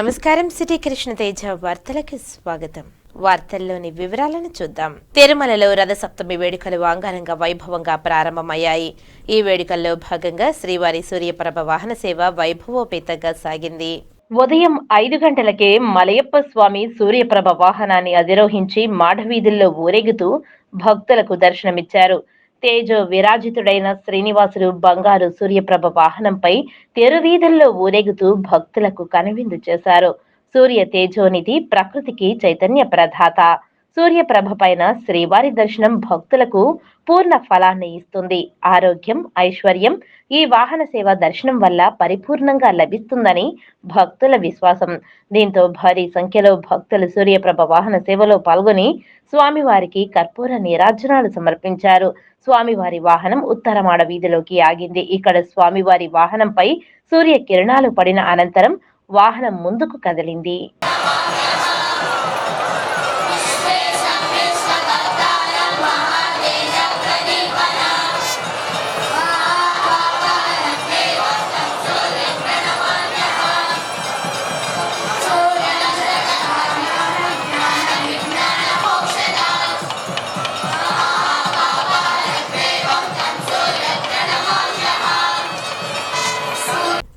నమస్కారం సిటీ కృష్ణ తేజ వార్తలకు స్వాగతం. వార్తల్లోని వివరాలను చూద్దాం. తిరుమలలో రథసప్తమి వేడుకలు అంగరంగ వైభవంగా ప్రారంభమయ్యాయి. ఈ వేడుకల్లో భాగంగా శ్రీవారి సూర్యప్రభ వాహన సేవ వైభవోపేతంగా సాగింది. ఉదయం ఐదు గంటలకే మలయప్ప స్వామి సూర్యప్రభ వాహనాన్ని అధిరోహించి మాఢవీధుల్లో ఊరేగుతూ భక్తులకు దర్శనమిచ్చారు. తేజో విరాజితుడైన శ్రీనివాసుడు బంగారు సూర్యప్రభ వాహనంపై తెరువీధుల్లో ఊరేగుతూ భక్తులకు కనువిందు చేశారు. సూర్య తేజోనిధి ప్రకృతికి చైతన్య ప్రధాత. సూర్యప్రభ పైన శ్రీవారి దర్శనం భక్తులకు పూర్ణ ఫలాన్ని ఇస్తుంది. ఆరోగ్యం ఐశ్వర్యం ఈ వాహన సేవ దర్శనం వల్ల పరిపూర్ణంగా లభిస్తుందని భక్తుల విశ్వాసం. దీంతో భారీ సంఖ్యలో భక్తులు సూర్యప్రభ వాహన సేవలో పాల్గొని స్వామివారికి కర్పూర నీరాజనాలు సమర్పించారు. స్వామివారి వాహనం ఉత్తరమాడ వీధిలోకి ఆగింది. ఇక్కడ స్వామివారి వాహనంపై సూర్య కిరణాలు పడిన అనంతరం వాహనం ముందుకు కదిలింది.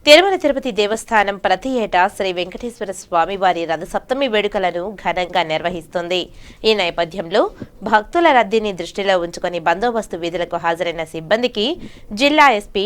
తిరుమల తిరుపతి దేవస్థానం ప్రతి ఏటా శ్రీ వెంకటేశ్వర స్వామి వారి రథసప్తమి వేడుకలను ఘనంగా నిర్వహిస్తుంది. ఈ నేపథ్యంలో భక్తుల రద్దీని దృష్టిలో ఉంచుకొని బందోబస్తు విధులకు హాజరైన సిబ్బందికి జిల్లా ఎస్పీ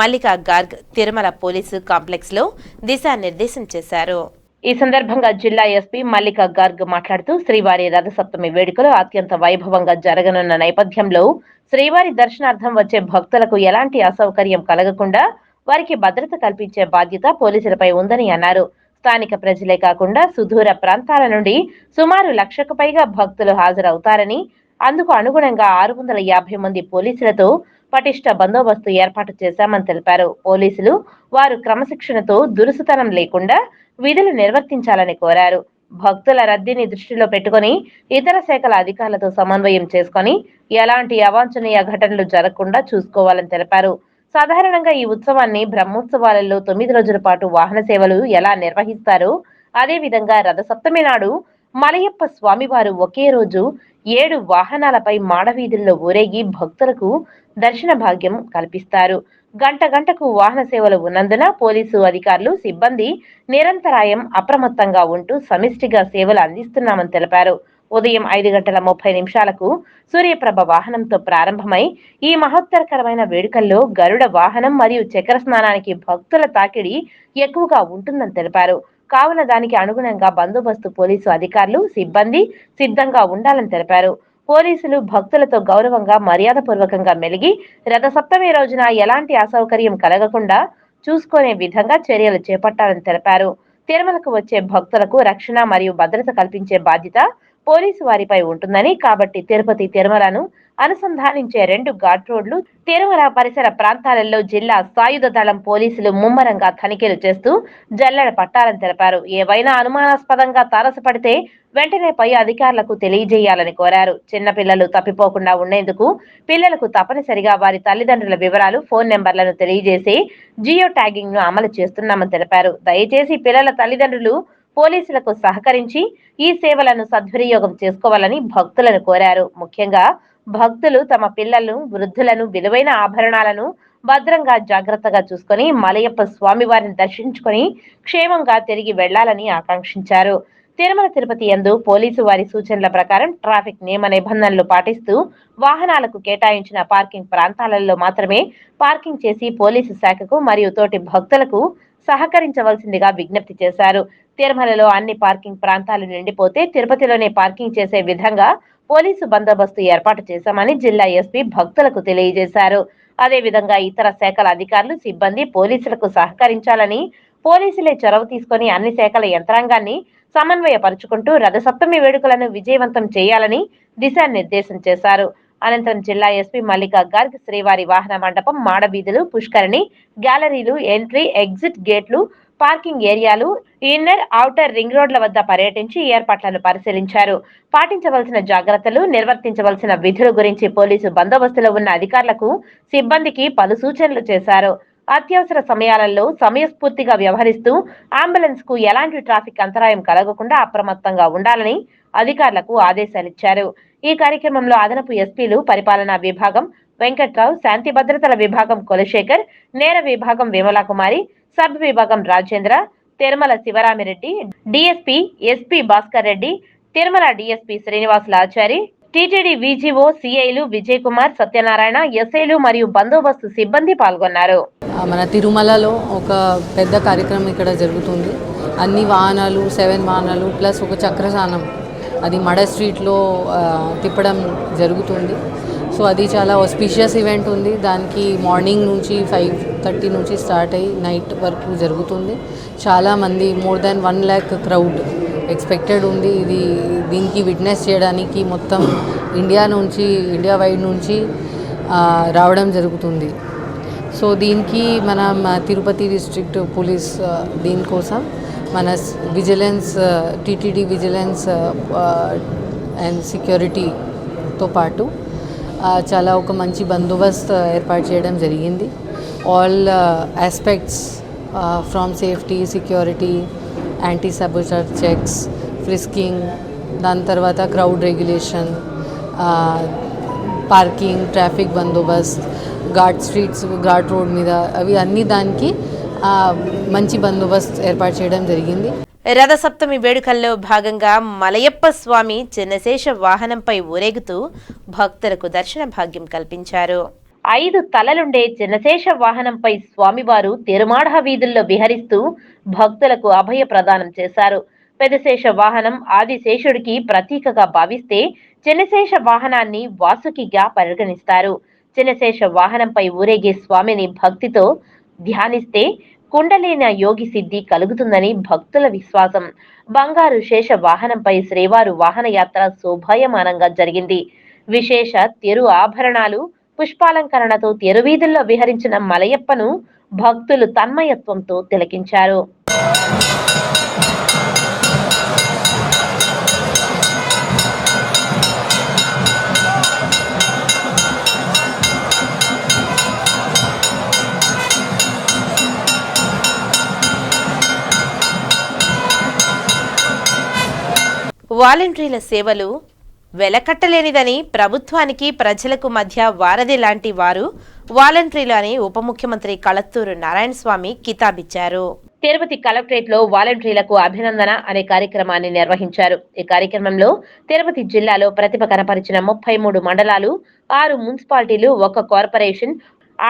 మల్లికా గార్గ్ తిరుమల పోలీసు కాంప్లెక్స్లో దిశానిర్దేశం చేశారు. ఈ సందర్భంగా జిల్లా ఎస్పీ మల్లికా గార్గ్ మాట్లాడుతూ శ్రీవారి రథసప్తమి వేడుకలు అత్యంత వైభవంగా జరగనున్న నేపథ్యంలో శ్రీవారి దర్శనార్థం వచ్చే భక్తులకు ఎలాంటి అసౌకర్యం కలగకుండా వారికి భద్రత కల్పించే బాధ్యత పోలీసులపై ఉందని అన్నారు. స్థానిక ప్రజలే కాకుండా సుదూర ప్రాంతాల నుండి సుమారు లక్షకు పైగా భక్తులు హాజరవుతారని అందుకు అనుగుణంగా ఆరు వందల యాభై మంది పోలీసులతో పటిష్ట బందోబస్తు ఏర్పాటు చేశామని తెలిపారు. పోలీసులు వారు క్రమశిక్షణతో దురుసుతనం లేకుండా విధులు నిర్వర్తించాలని కోరారు. భక్తుల రద్దీని దృష్టిలో పెట్టుకొని ఇతర శాఖల అధికారులతో సమన్వయం చేసుకొని ఎలాంటి అవాంఛనీయ ఘటనలు జరగకుండా చూసుకోవాలని తెలిపారు. సాధారణంగా ఈ ఉత్సవాన్ని బ్రహ్మోత్సవాలలో తొమ్మిది రోజుల పాటు వాహన సేవలు ఎలా నిర్వహిస్తారో? అదే విధంగా రథసప్తమి నాడు మలయప్ప స్వామివారు ఒకే రోజు ఏడు వాహనాలపై మాడవీధుల్లో ఊరేగి భక్తులకు దర్శన భాగ్యం కల్పిస్తారు. గంట గంటకు వాహన సేవలు ఉన్నందున పోలీసు అధికారులు సిబ్బంది నిరంతరాయం అప్రమత్తంగా ఉంటూ సమిష్టిగా సేవలు అందిస్తున్నామని తెలిపారు. ఉదయం ఐదు గంటల ముప్పై నిమిషాలకు సూర్యప్రభ వాహనంతో ప్రారంభమై ఈ మహోత్తరకరమైన వేడుకల్లో గరుడ వాహనం మరియు చక్ర స్నానానికి భక్తుల తాకిడి ఎక్కువగా ఉంటుందని తెలిపారు. కావున దానికి అనుగుణంగా బందోబస్తు పోలీసు అధికారులు సిబ్బంది సిద్ధంగా ఉండాలని తెలిపారు. పోలీసులు భక్తులతో గౌరవంగా మర్యాదపూర్వకంగా మెలిగి రథసప్తమి రోజున ఎలాంటి అసౌకర్యం కలగకుండా చూసుకునే విధంగా చర్యలు చేపట్టాలని తెలిపారు. తిరుమలకు వచ్చే భక్తులకు రక్షణ మరియు భద్రత కల్పించే బాధ్యత పోలీసు వారిపై ఉంటుందని కాబట్టి తిరుపతి తిరుమలను అనుసంధానించే రెండు ఘాట్ రోడ్లు తిరుమల పరిసర ప్రాంతాలలో జిల్లా సాయుధ దళం పోలీసులు ముమ్మరంగా తనిఖీలు చేస్తూ జల్లెడ పట్టాలని తెలిపారు. ఏవైనా అనుమానాస్పదంగా తారసపడితే వెంటనే పై అధికారులకు తెలియజేయాలని కోరారు. చిన్నపిల్లలు తప్పిపోకుండా ఉండేందుకు పిల్లలకు తప్పనిసరిగా వారి తల్లిదండ్రుల వివరాలు ఫోన్ నెంబర్లను తెలియజేసి జియో ట్యాగింగ్ను అమలు చేస్తున్నామని తెలిపారు. దయచేసి పిల్లల తల్లిదండ్రులు పోలీసులకు సహకరించి ఈ సేవలను సద్వినియోగం చేసుకోవాలని భక్తులను కోరారు. ముఖ్యంగా భక్తులు తమ పిల్లలను వృద్ధులను విలువైన ఆభరణాలను భద్రంగా జాగ్రత్తగా చూసుకొని మలయప్ప స్వామివారిని దర్శించుకొని క్షేమంగా తిరిగి వెళ్ళాలని ఆకాంక్షించారు. తిరుమల తిరుపతి యందు పోలీసు వారి సూచనల ప్రకారం ట్రాఫిక్ నియమ నిబంధనలు పాటిస్తూ వాహనాలకు కేటాయించిన పార్కింగ్ ప్రాంతాలలో మాత్రమే పార్కింగ్ చేసి పోలీసు శాఖకు మరియు తోటి భక్తులకు సహకరించవలసిందిగా విజ్ఞప్తి చేశారు. తిరుమలలో అన్ని పార్కింగ్ ప్రాంతాలు నిండిపోతే తిరుపతిలోనే పార్కింగ్ చేసే విధంగా పోలీసు బందోబస్తు ఏర్పాటు చేశామని జిల్లా ఎస్పీ భక్తులకు తెలియజేశారు. అదే విధంగా ఇతర శాఖల అధికారులు సిబ్బంది పోలీసులకు సహకరించాలని పోలీసులే చొరవ తీసుకొని అన్ని శాఖల యంత్రాంగాన్ని సమన్వయపరుచుకుంటూ రథసప్తమి వేడుకలను విజయవంతం చేయాలని దిశానిర్దేశం చేశారు. అనంతరం జిల్లా ఎస్పీ మల్లికా గార్గ్ శ్రీవారి వాహన మండపం మాడబీధులు పుష్కరిణి గ్యాలరీలు ఎంట్రీ ఎగ్జిట్ గేట్లు పార్కింగ్ ఏరియాలు ఇన్నర్ ఔటర్ రింగ్ రోడ్ల వద్ద పర్యటించి ఏర్పాట్లను పరిశీలించారు. పాటించవలసిన జాగ్రత్తలు నిర్వర్తించవలసిన విధుల గురించి పోలీసు బందోబస్తులో ఉన్న అధికారులకు సిబ్బందికి పలు సూచనలు చేశారు. అత్యవసర సమయాలలో సమయస్ఫూర్తిగా వ్యవహరిస్తూ అంబులెన్స్కు ఎలాంటి ట్రాఫిక్ అంతరాయం కలగకుండా అప్రమత్తంగా ఉండాలని అధికారులకు ఆదేశాలిచ్చారు. ఈ కార్యక్రమంలో అదనపు ఎస్పీలు పరిపాలనా విభాగం వెంకట్రావు శాంతి భద్రతల విభాగం కులశేఖర్ నేర విభాగం విమలాకుమారి సబ్ విభాగం Rajendra Tirumala Sivaramireddy DSP SP Bhaskar Reddy Tirumala DSP Srinivasulachari TTD VGO సిఐలు Vijay Kumar Satyanarayana ఎస్ఐలు మరియు బందోబస్తు సిబ్బంది పాల్గొన్నారు. మన తిరుమలలో ఒక పెద్ద కార్యక్రమం ఇక్కడ జరుగుతుంది. అన్ని వాహనాలు సెవెన్ వాహనాలు ప్లస్ ఒక చక్రసానం అది మడ స్ట్రీట్లో తిప్పడం జరుగుతుంది. సో అది చాలా ఆస్పీషియస్ ఈవెంట్ ఉంది. దానికి మార్నింగ్ నుంచి ఫైవ్ థర్టీ నుంచి స్టార్ట్ అయ్యి నైట్ వరకు జరుగుతుంది. చాలామంది more than one lakh crowd expected ఉంది. ఇది దీనికి విట్నెస్ చేయడానికి మొత్తం ఇండియా నుంచి ఇండియా వైడ్ నుంచి రావడం జరుగుతుంది. సో దీనికి మన తిరుపతి డిస్ట్రిక్ట్ పోలీస్ దీనికోసం మన విజిలెన్స్ టీటీడీ విజిలెన్స్ అండ్ సెక్యూరిటీతో పాటు చాలా ఒక మంచి బందోబస్తు ఏర్పాటు చేయడం జరిగింది. All aspects from safety security anti sabotage checks frisking దాని తర్వాత క్రౌడ్ రెగ్యులేషన్ పార్కింగ్ ట్రాఫిక్ బందోబస్త్ ఘాట్ స్ట్రీట్స్ ఘాట్ రోడ్ మీద అవి అన్నీ దానికి మంచి బందోబస్తు ఏర్పాటు చేయడం జరిగింది. రథసప్తమి వేడుకల్లో భాగంగా మలయప్ప స్వామి చిన్నశేష వాహనంపై ఊరేగుతూ భక్తులకు దర్శన భాగ్యం కల్పించారు. ఐదు తలలుండే చిన్నశేష వాహనంపై స్వామివారు తిరుమాఢ వీధుల్లో విహరిస్తూ భక్తులకు అభయ ప్రదానం చేశారు. పెదశేష వాహనం ఆదిశేషుడికి ప్రతీకగా భావిస్తే చిన్నశేష వాహనాన్ని వాసుకిగా పరిగణిస్తారు. చిన్నశేష వాహనంపై ఊరేగే స్వామిని భక్తితో ధ్యానిస్తే కుండలేన యోగి సిద్ధి కలుగుతుందని భక్తుల విశ్వాసం. బంగారు శేష వాహనంపై శ్రీవారు వాహన యాత్ర శోభాయమానంగా జరిగింది. విశేష తెరు ఆభరణాలు పుష్పాలంకరణతో తెరువీధుల్లో విహరించిన మలయప్పను భక్తులు తన్మయత్వంతో తిలకించారు. వాలంటీర్ల సేవలు వెలకట్టలేనిదని ప్రభుత్వానికి ప్రజలకు మధ్య వారధి లాంటి వారు వాలంటీర్లు అని ఉప ముఖ్యమంత్రి కళత్తూరు నారాయణస్వామి కితాబిచ్చారు. తిరుపతి కలెక్టరేట్లో వాలంటీర్లకు అభినందన అనే కార్యక్రమాన్ని నిర్వహించారు. ఈ కార్యక్రమంలో తిరుపతి జిల్లాలో ప్రతిభ కనపరిచిన ముప్పై మూడు మండలాలు ఆరు మున్సిపాలిటీలు ఒక కార్పొరేషన్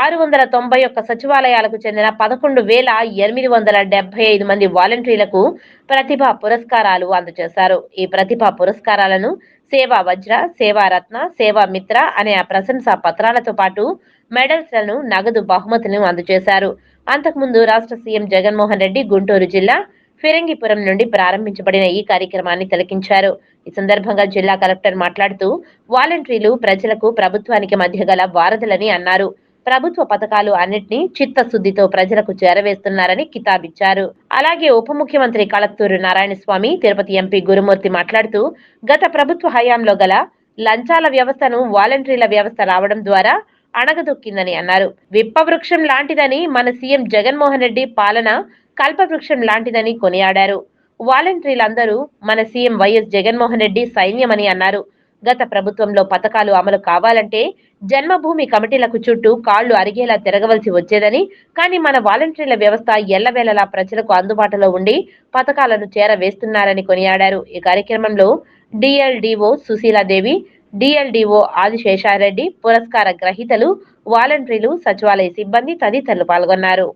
ఆరు వందల తొంభై ఒక్క సచివాలయాలకు చెందిన పదకొండు వేల ఎనిమిది వందల డెబ్బై ఐదు మంది వాలంటీర్లకు ప్రతిభా పురస్కారాలు అందజేశారు. ఈ ప్రతిభా పురస్కారాలను సేవా వజ్ర సేవా రత్న సేవా మిత్ర అనే ఆ ప్రశంసా పత్రాలతో పాటు మెడల్స్లను నగదు బహుమతులను అందజేశారు. అంతకుముందు రాష్ట్ర సీఎం జగన్మోహన్ రెడ్డి గుంటూరు జిల్లా ఫిరంగిపురం నుండి ప్రారంభించబడిన ఈ కార్యక్రమాన్ని తిలకించారు. ఈ సందర్భంగా జిల్లా కలెక్టర్ మాట్లాడుతూ వాలంటీర్లు ప్రజలకు ప్రభుత్వానికి మధ్య గల వారధులని అన్నారు. ప్రభుత్వ పథకాలు అన్నింటినీ చిత్తశుద్ధితో ప్రజలకు చేరవేస్తున్నారని కితాబిచ్చారు. అలాగే ఉప ముఖ్యమంత్రి కళత్తూరు నారాయణస్వామి తిరుపతి ఎంపీ గురుమూర్తి మాట్లాడుతూ గత ప్రభుత్వ హయాంలో గల లంచాల వ్యవస్థను వాలంటీర్ల వ్యవస్థ రావడం ద్వారా అణగదొక్కిందని అన్నారు. విప్పవృక్షం లాంటిదని మన సీఎం జగన్మోహన్ రెడ్డి పాలన కల్పవృక్షం లాంటిదని కొనియాడారు. వాలంటీర్లందరూ మన సీఎం వైఎస్ జగన్మోహన్ రెడ్డి సైన్యమని అన్నారు. గత ప్రభుత్వంలో పథకాలు అమలు కావాలంటే జన్మభూమి కమిటీలకు చుట్టూ కాళ్ళు అరిగేలా తిరగవలసి వచ్చేదని కానీ మన వాలంటీర్ల వ్యవస్థ ఎల్లవేళలా ప్రజలకు అందుబాటులో ఉండి పథకాలను చేరవేస్తున్నారని కొనియాడారు. ఈ కార్యక్రమంలో డిఎల్డిఓ సుశీలాదేవి డిఎల్డిఓ ఆదిశేషారెడ్డి పురస్కార గ్రహీతలు వాలంటీర్లు సచివాలయ సిబ్బంది తదితరులు పాల్గొన్నారు.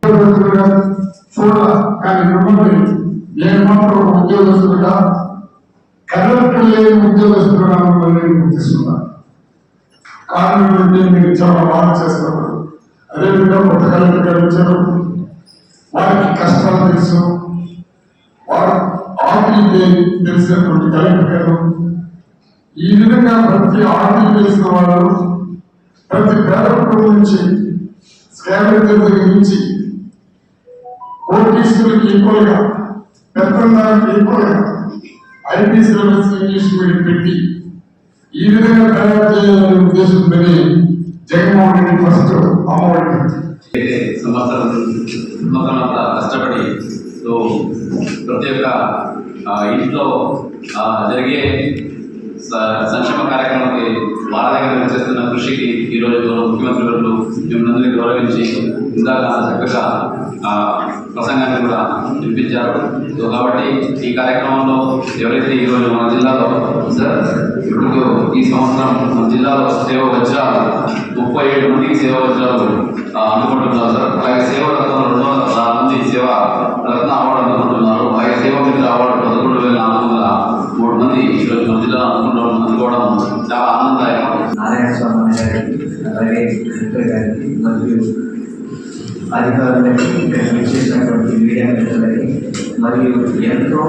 కరెక్ట్ లేని ఉద్యోగస్తుడుగా మిమ్మల్ని నేను మీరు చాలా బాగా చేస్తారు అదేవిధంగా కొత్త కలెక్టర్ గారు వచ్చారు. వారికి కష్టాలు తెలుసు. వారు ఆకలి తెలిసినటువంటి కలెక్టర్ గారు. ఈ విధంగా ప్రతి ఆకలి తెలిసిన వాళ్ళు ప్రతి పేద నుంచి స్కాలర్ దగ్గర నుంచి కోటీశ్వరులకు ఈక్వల్గా దానికి ఈక్వల్గా ఐటీ సిలబస్ పెట్టి ఈ విధంగా తయారు చేయాలనే ఉద్దేశంతోనే జగన్మోహన్ రెడ్డి ఫస్ట్ అమ్మఒడి సంవత్సరం కష్టపడి ప్రతి ఒక్క ఇంట్లో జరిగే సంక్షేమ కార్యక్రమానికి వాళ్ళ దగ్గర చేస్తున్న కృషికి ఈరోజు ముఖ్యమంత్రి గారు మిమ్మల్ని గౌరవించి ఇందాక చక్కగా ఆ, ప్రసంగాన్ని కూడా వినిపించారు. కాబట్టి ఈ కార్యక్రమంలో ఎవరైతే ఈరోజు మన జిల్లాలో సార్ ఇప్పుడు ఈ సంవత్సరం మన జిల్లాలో సేవ వజ్రాలు ముప్పై ఏడు మందికి సేవ వజ్రాలు అనుకుంటున్నారు సార్. అలాగే సేవ రత్నం రెండు వందల మంది సేవ రత్న అవార్డు అనుకుంటున్నారు అలాగే సేవ మిత్ర అవార్డు పదకొండు వేల నాలుగు వందల మూడు మంది ఈరోజు మన జిల్లాలో అందుకుంటాం అందుకోవడం చాలా ఆనందదాయకం నారాయణ స్వామి గారికి అలాగే కలెక్టర్ గారికి మరియు అధికారులకి ఇక్కడ మీడియా మిత్రులకి మరియు ఎంతో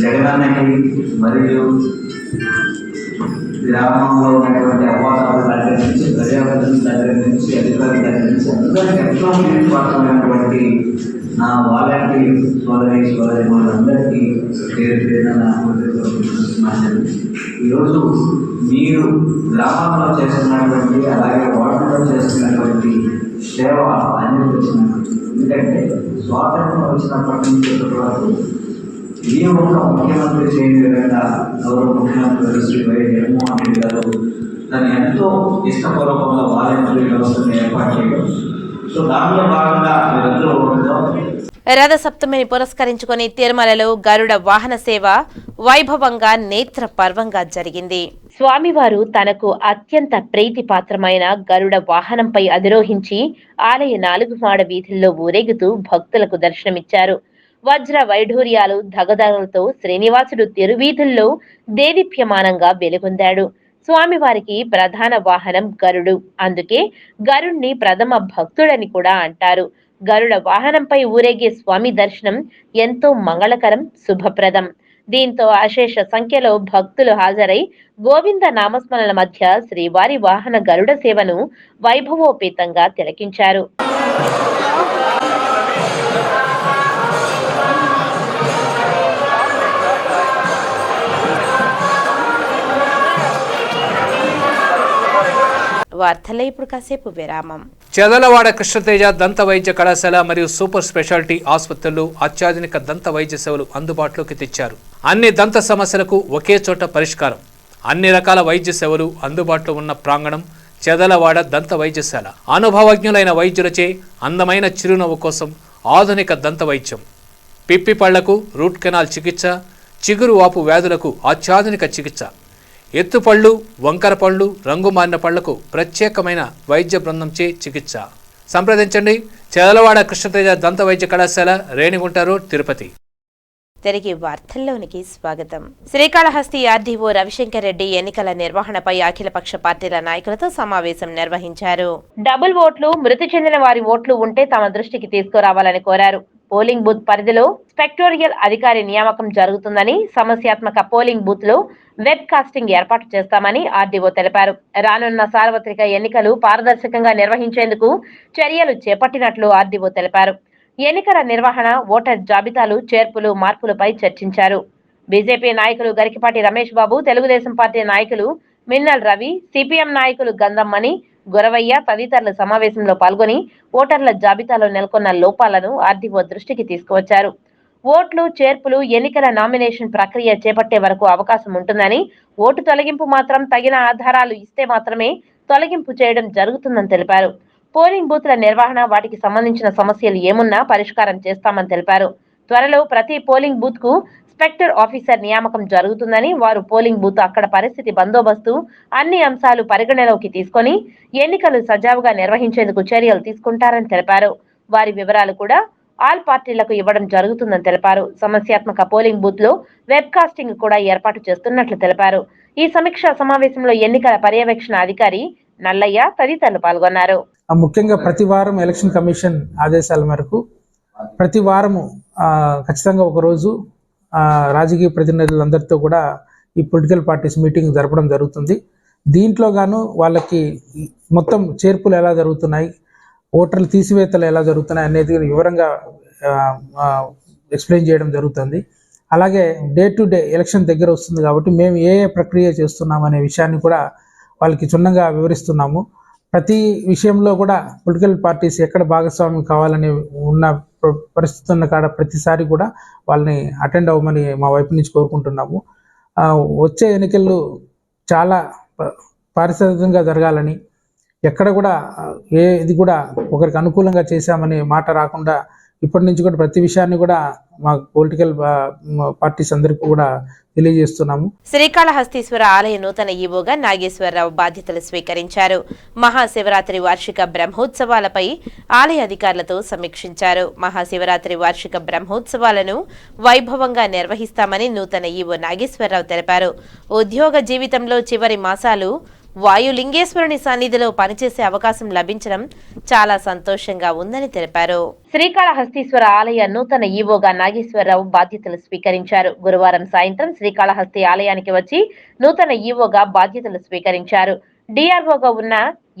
జగనన్నకి మరియు గ్రామంలో ఉన్నటువంటి అవాసాల దగ్గర నుంచి ప్రజాప్రతినిధుల దగ్గర నుంచి అధికారుల దగ్గర నుంచి అందరికీ ఎంతో పాత్రమైనటువంటి నా వాలంటీర్ సోదరి సోదరి అందరికీ పేరు పేరున నా ఈరోజు మీరు గ్రామాల్లో చేస్తున్నటువంటి అలాగే వార్డులో చేస్తున్నటువంటి సేవ అనేది వచ్చినటువంటి ఎందుకంటే స్వాతంత్రం వచ్చినప్పటి నుంచి వరకు ఏ ఒక్క ముఖ్యమంత్రి చేయని విధంగా గౌరవ ముఖ్యమంత్రి శ్రీ వై జగన్మోహన్ రెడ్డి గారు దాన్ని ఎంతో ఇష్టపూర్వకంగా వాలంటీర్ వ్యవస్థను ఏర్పాటు చేయడం. సో దానిలో భాగంగా మీరందరూ ఉండడం రథసప్తమిని పురస్కరించుకుని తిరుమలలో గరుడ వాహన సేవ వైభవంగా నేత్ర పర్వంగా జరిగింది. స్వామివారు తనకు అత్యంత ప్రీతిపాత్రమైన గరుడ వాహనంపై అధిరోహించి ఆలయ నాలుగు మాడ వీధుల్లో ఊరేగుతూ భక్తులకు దర్శనమిచ్చారు. వజ్ర వైఢూర్యాలు ధగధగలతో శ్రీనివాసుడు తిరువీధుల్లో దేదీప్యమానంగా వెలుగొందాడు. స్వామివారికి ప్రధాన వాహనం గరుడు. అందుకే గరుణ్ణి ప్రథమ భక్తుడని కూడా అంటారు. గరుడ వాహనంపై ఊరేగే స్వామి దర్శనం ఎంతో మంగళకరం శుభప్రదం. దీంతో అశేష సంఖ్యలో భక్తులు హాజరై గోవింద నామస్మరణల మధ్య శ్రీవారి వాహన గరుడ సేవను వైభవోపేతంగా తిలకించారు. వార్తలే ఇప్పుడు కాసేపు విరామం. చెదలవాడ కృష్ణతేజ దంత వైద్య కళాశాల మరియు సూపర్ స్పెషాలిటీ ఆసుపత్రులు అత్యాధునిక దంత వైద్య సేవలు అందుబాటులోకి తెచ్చారు. అన్ని దంత సమస్యలకు ఒకే చోట పరిష్కారం. అన్ని రకాల వైద్య సేవలు అందుబాటులో ఉన్న ప్రాంగణం చెదలవాడ దంత వైద్యశాల. అనుభవజ్ఞులైన వైద్యులచే అందమైన చిరునవ్వు కోసం ఆధునిక దంత వైద్యం. పిప్పి పళ్ళకు రూట్ కెనాల్ చికిత్స చిగురు వాపు వ్యాధులకు అత్యాధునిక చికిత్స. ఎత్తుపళ్ళు వంకర పళ్ళు రంగు మారిన పళ్ళకు ప్రత్యేకమైన వైద్య బృందంచే చికిత్స. సంప్రదించండి. చెదలవాడ కృష్ణతేజ దంత వైద్య కళాశాల రేణిగుంట రోడ్ తిరుపతి. తిరిగి వార్తల్లోనికి స్వాగతం. శ్రీకాళహస్తి ఆర్డీఓ రవిశంకర్ రెడ్డి ఎన్నికల నిర్వహణపై అఖిలపక్ష పార్టీల నాయకులతో సమావేశం నిర్వహించారు. డబుల్ ఓట్లు మృతి చెందిన వారి ఓట్లు ఉంటే తమ దృష్టికి తీసుకురావాలని కోరారు. పోలింగ్ బూత్ పరిధిలో స్పెక్టోరియల్ అధికారి నియామకం జరుగుతుందని సమస్యాత్మక పోలింగ్ బూత్లో వెబ్ కాస్టింగ్ ఏర్పాటు చేస్తామని ఆర్డీఓ తెలిపారు. రానున్న సార్వత్రిక ఎన్నికలు పారదర్శకంగా నిర్వహించేందుకు చర్యలు చేపట్టినట్లు ఆర్డీఓ తెలిపారు. ఎన్నికల నిర్వహణ ఓటర్ జాబితాలు చేర్పులు మార్పులపై చర్చించారు. బీజేపీ నాయకులు గరికిపాటి రమేష్ బాబు తెలుగుదేశం పార్టీ నాయకులు మిన్నల్ రవి సిపిఎం నాయకులు గంధమ్మని గురవయ్య తదితరులు సమావేశంలో పాల్గొని ఓటర్ల జాబితాలో నెలకొన్న లోపాలను ఆర్డీఓ దృష్టికి తీసుకువచ్చారు. ఓట్లు చేర్పులు ఎన్నికల నామినేషన్ ప్రక్రియ చేపట్టే వరకు అవకాశం ఉంటుందని ఓటు తొలగింపు మాత్రం తగిన ఆధారాలు ఇస్తే మాత్రమే తొలగింపు చేయడం జరుగుతుందని తెలిపారు. పోలింగ్ బూత్ల నిర్వహణ వాటికి సంబంధించిన సమస్యలు ఏమున్నా పరిష్కారం చేస్తామని తెలిపారు. త్వరలో ప్రతి పోలింగ్ బూత్కు స్పెక్టర్ ఆఫీసర్ నియామకం జరుగుతుందని వారు పోలింగ్ బూత్ అక్కడ పరిస్థితి బందోబస్తు అన్ని అంశాలు పరిగణలోకి తీసుకొని ఎన్నికలు సజావుగా నిర్వహించేందుకు చర్యలు తీసుకుంటారని తెలిపారు. వారి వివరాలు కూడా ఆల్ పార్టీలకు ఇవ్వడం జరుగుతుందని తెలిపారు. సమస్యాత్మక పోలింగ్ బూత్లో వెబ్ కాస్టింగ్ కూడా ఏర్పాటు చేస్తున్నట్లు తెలిపారు. ఈ సమీక్షా సమావేశంలో ఎన్నికల పర్యవేక్షణ అధికారి నల్లయ్య తదితరులు పాల్గొన్నారు. ఆ ముఖ్యంగా ప్రతి వారం ఎలక్షన్ కమిషన్ ఆదేశాల మేరకు ప్రతి వారము ఖచ్చితంగా ఒకరోజు రాజకీయ ప్రతినిధులందరితో కూడా ఈ పొలిటికల్ పార్టీస్ మీటింగ్ జరపడం జరుగుతుంది. దీంట్లో గాను వాళ్ళకి మొత్తం చేర్పులు ఎలా జరుగుతున్నాయి ఓటర్లు తీసివేతలు ఎలా జరుగుతున్నాయి అనేది వివరంగా ఎక్స్ప్లెయిన్ చేయడం జరుగుతుంది. అలాగే డే టు డే ఎలక్షన్ దగ్గర వస్తుంది కాబట్టి మేము ఏ ఏ ప్రక్రియ చేస్తున్నాం అనే విషయాన్ని కూడా వాళ్ళకి క్షుణ్ణంగా వివరిస్తున్నాము. ప్రతి విషయంలో కూడా పొలిటికల్ పార్టీస్ ఎక్కడ భాగస్వామ్యం కావాలని ఉన్న పరిస్థితి ఉన్న కాడ ప్రతిసారి కూడా వాళ్ళని అటెండ్ అవ్వమని మా వైపు నుంచి కోరుకుంటున్నాము. వచ్చే ఎన్నికలు చాలా ప- జరగాలని ఎక్కడ కూడా ఏ ఇది కూడా ఒకరికి అనుకూలంగా చేశామనే మాట రాకుండా ఇప్పటి నుంచి కూడా ప్రతి విషయాన్ని కూడా మా పొలిటికల్ పార్టీస్ అందరికీ కూడా తెలియజేస్తున్నాము. శ్రీకాళహస్తీశ్వర ఆలయ నూతన ఈవోగా నాగేశ్వరరావు బాధ్యతలు స్వీకరించారు. మహాశివరాత్రి వార్షిక బ్రహ్మోత్సవాలపై ఆలయ అధికారులతో సమీక్షించారు. మహాశివరాత్రి వార్షిక బ్రహ్మోత్సవాలను వైభవంగా నిర్వహిస్తామని నూతన ఈవో నాగేశ్వరరావు తెలిపారు. ఉద్యోగ జీవితంలో చివరి మాసాలు వాయులింగేశ్వరుని సన్నిధిలో పనిచేసే అవకాశం లభించడం చాలా సంతోషంగా ఉందని తెలిపారు. శ్రీకాళహస్తీశ్వర ఆలయ నూతన ఈవోగా నాగేశ్వరరావు బాధ్యతలు స్వీకరించారు. గురువారం సాయంత్రం శ్రీకాళహస్తి ఆలయానికి వచ్చి నూతన ఈవోగా బాధ్యతలు స్వీకరించారు. డిఆర్ఓగా ఉన్న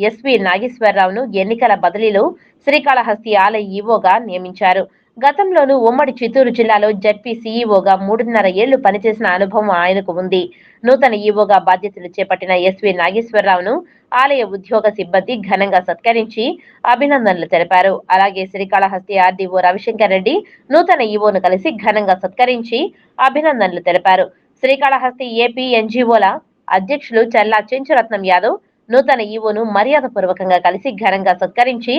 ఎస్వి నాగేశ్వరరావును ఎన్నికల బదిలీలో శ్రీకాళహస్తి ఆలయ ఈవోగా నియమించారు. గతంలోనూ ఉమ్మడి చిత్తూరు జిల్లాలో జడ్పీ సీఈఓగా మూడున్నర ఏళ్ళు పనిచేసిన అనుభవం ఆయనకు ఉంది. నూతన ఈఓగా బాధ్యతలు చేపట్టిన ఎస్వి నాగేశ్వరరావును ఆలయ ఉద్యోగ సిబ్బంది ఘనంగా సత్కరించి అభినందనలు తెలిపారు. అలాగే శ్రీకాళహస్తి ఆర్డీఓ రవిశంకర్ రెడ్డి నూతన ఈవోను కలిసి ఘనంగా సత్కరించి అభినందనలు తెలిపారు. శ్రీకాళహస్తి ఏపీ ఎన్జీఓల అధ్యక్షులు చల్లా చెంచురత్నం యాదవ్ నూతన ఈవోను మర్యాదపూర్వకంగా కలిసి ఘనంగా సత్కరించి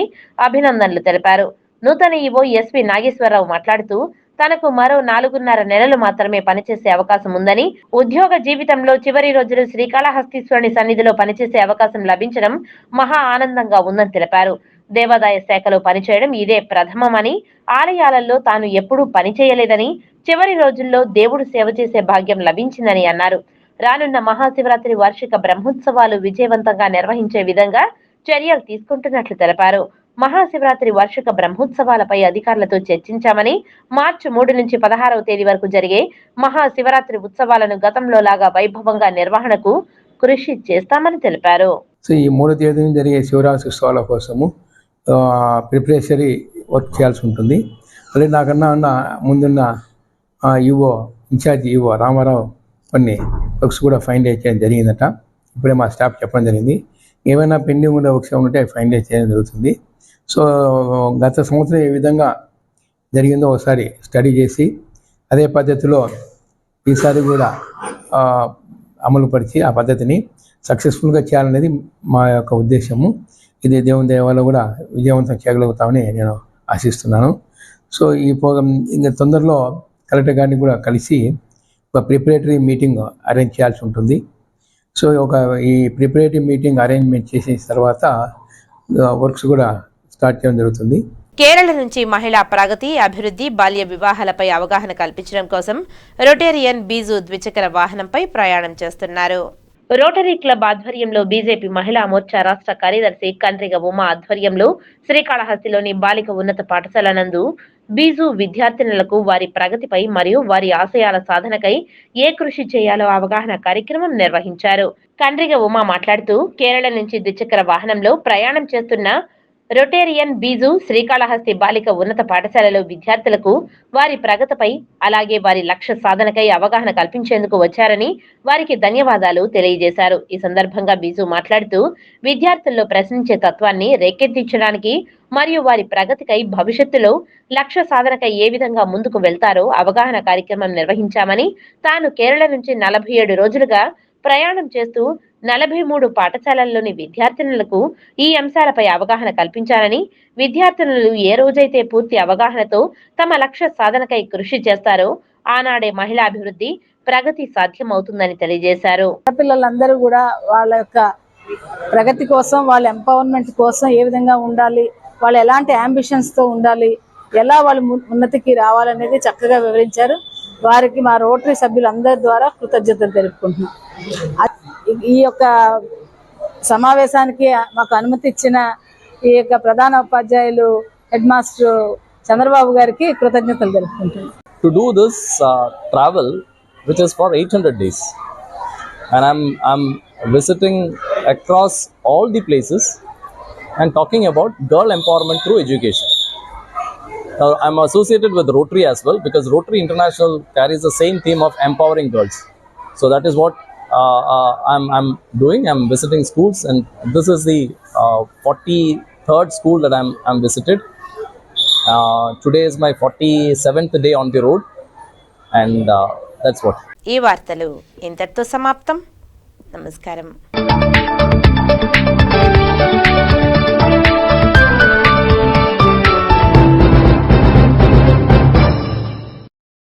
అభినందనలు తెలిపారు. నూతన ఈవో ఎస్వి నాగేశ్వరరావు మాట్లాడుతూ తనకు మరో నాలుగున్నర నెలలు మాత్రమే పనిచేసే అవకాశం ఉందని ఉద్యోగ జీవితంలో చివరి రోజులు శ్రీకాళహస్తీశ్వరుని సన్నిధిలో పనిచేసే అవకాశం లభించడం మహా ఆనందంగా ఉందని తెలిపారు. దేవాదాయ శాఖలో పనిచేయడం ఇదే ప్రథమమని ఆలయాలలో తాను ఎప్పుడూ పనిచేయలేదని చివరి రోజుల్లో దేవుడు సేవ చేసే భాగ్యం లభించిందని అన్నారు. రానున్న మహాశివరాత్రి వార్షిక బ్రహ్మోత్సవాలు విజయవంతంగా నిర్వహించే విధంగా చర్యలు తీసుకుంటున్నట్లు తెలిపారు. మహాశివరాత్రి వార్షిక బ్రహ్మోత్సవాలపై అధికారులతో చర్చించామని మార్చి మూడు నుంచి పదహారవ తేదీ వరకు జరిగే మహాశివరాత్రి ఉత్సవాలను గతంలో లాగా వైభవంగా నిర్వహణకు కృషి చేస్తామని తెలిపారు. సో ఈ మూడో తేదీ జరిగే శివరాత్రి ఉత్సవాల కోసము ప్రిపరేషరీ వర్క్ చేయాల్సి ఉంటుంది. అలాగే నాకన్నా ఉన్న ముందున్న ఈవో ఇన్ఛార్జ్ ఈవో రామారావు కొన్ని వర్క్స్ కూడా ఫైండ్ చేయడం జరిగిందట. ఇప్పుడే మా స్టాఫ్ చెప్పడం జరిగింది. ఏమైనా పెండింగ్ ఉండే వర్క్స్ ఉంటే ఫైండ్ చేయడం జరుగుతుంది. సో గత సంవత్సరం ఏ విధంగా జరిగిందో ఒకసారి స్టడీ చేసి అదే పద్ధతిలో ఈసారి కూడా అమలుపరిచి ఆ పద్ధతిని సక్సెస్ఫుల్గా చేయాలనేది మా యొక్క ఉద్దేశము. ఇది దేవుని దేవాలో కూడా విజయవంతం చేయగలుగుతామని నేను ఆశిస్తున్నాను. సో ఈ ప్రోగ్రామ్ ఇంకా తొందరలో కలెక్టర్ గారిని కూడా కలిసి ఒక ప్రిపరేటరీ మీటింగ్ అరేంజ్ చేయాల్సి ఉంటుంది. సో ఒక ఈ ప్రిపరేటరీ మీటింగ్ అరేంజ్మెంట్ చేసిన తర్వాత వర్క్స్ కూడా స్టార్ట్ చేయడం జరుగుతుంది. కేరళ నుంచి మహిళా ప్రగతి అభివృద్ధి బాల్య వివాహాలపై అవగాహన కల్పించడం కోసం రొటేరియన్ బీజు ద్విచక్ర వాహనంపై ప్రయాణం చేస్తున్నారు. రోటరీ క్లబ్ ఆధ్వర్యంలో బీజేపీ మహిళా మోర్చా రాష్ట్ర కార్యదర్శి కండ్రిగ ఉమా ఆధ్వర్యంలో శ్రీకాళహస్తిలోని బాలిక ఉన్నత పాఠశాల నందు బీజు విద్యార్థినులకు వారి ప్రగతిపై మరియు వారి ఆశయాల సాధనకై ఏ కృషి చేయాలో అవగాహన కార్యక్రమం నిర్వహించారు. కండ్రిగ ఉమా మాట్లాడుతూ కేరళ నుంచి ద్విచక్ర వాహనంలో ప్రయాణం చేస్తున్న రొటేరియన్ బీజు శ్రీకాళహస్తి బాలిక ఉన్నత పాఠశాలలో విద్యార్థులకు వారి ప్రగతిపై అలాగే వారి లక్ష్య సాధనకై అవగాహన కల్పించేందుకు వచ్చారని వారికి ధన్యవాదాలు తెలియజేశారు. ఈ సందర్భంగా బీజు మాట్లాడుతూ విద్యార్థుల్లో ప్రశ్నించే తత్వాన్ని రేకెత్తించడానికి మరియు వారి ప్రగతికై భవిష్యత్తులో లక్ష్య సాధనకై ఏ విధంగా ముందుకు వెళ్తారో అవగాహన కార్యక్రమం నిర్వహించామని తాను కేరళ నుంచి నలభై ఏడు రోజులుగా ప్రయాణం చేస్తూ నలభై మూడు పాఠశాలల్లోని విద్యార్థినులకు ఈ అంశాలపై అవగాహన కల్పించాలని విద్యార్థినులు ఏ రోజైతే పూర్తి అవగాహనతో తమ లక్ష్య సాధనకై కృషి చేస్తారో ఆనాడే మహిళా అభివృద్ధి ప్రగతి సాధ్యమవుతుందని తెలియజేశారు. పిల్లలందరూ కూడా వాళ్ళ యొక్క ప్రగతి కోసం వాళ్ళ ఎంపవర్మెంట్ కోసం ఏ విధంగా ఉండాలి వాళ్ళు ఎలాంటి అంబిషన్స్తో ఉండాలి ఎలా వాళ్ళు ఉన్నతికి రావాలనేది చక్కగా వివరించారు. వారికి మా రోటరీ సభ్యులందరి ద్వారా కృతజ్ఞతలు తెలుపుకుంటున్నాం. ఈ యొక్క సమావేశానికి మాకు అనుమతి ఇచ్చిన ఈ యొక్క ప్రధాన ఉపాధ్యాయులు హెడ్ మాస్టర్ చంద్రబాబు గారికి కృతజ్ఞతలు తెలుపుకుంటున్నాం to do this uh, travel, which is for 800 days. And I'm, I'm visiting across all the places and talking about girl empowerment through education. Now, I'm associated with Rotary as well because Rotary International carries the same theme of empowering girls. So that is what uh, uh, I'm, I'm doing. I'm visiting schools, and this is the uh, 43rd school that I'm, I'm visited Uh, today is my 47th day on the road, and uh, that's what. ఈ వార్తలు ఇంతటితో సమాప్తం నమస్కారం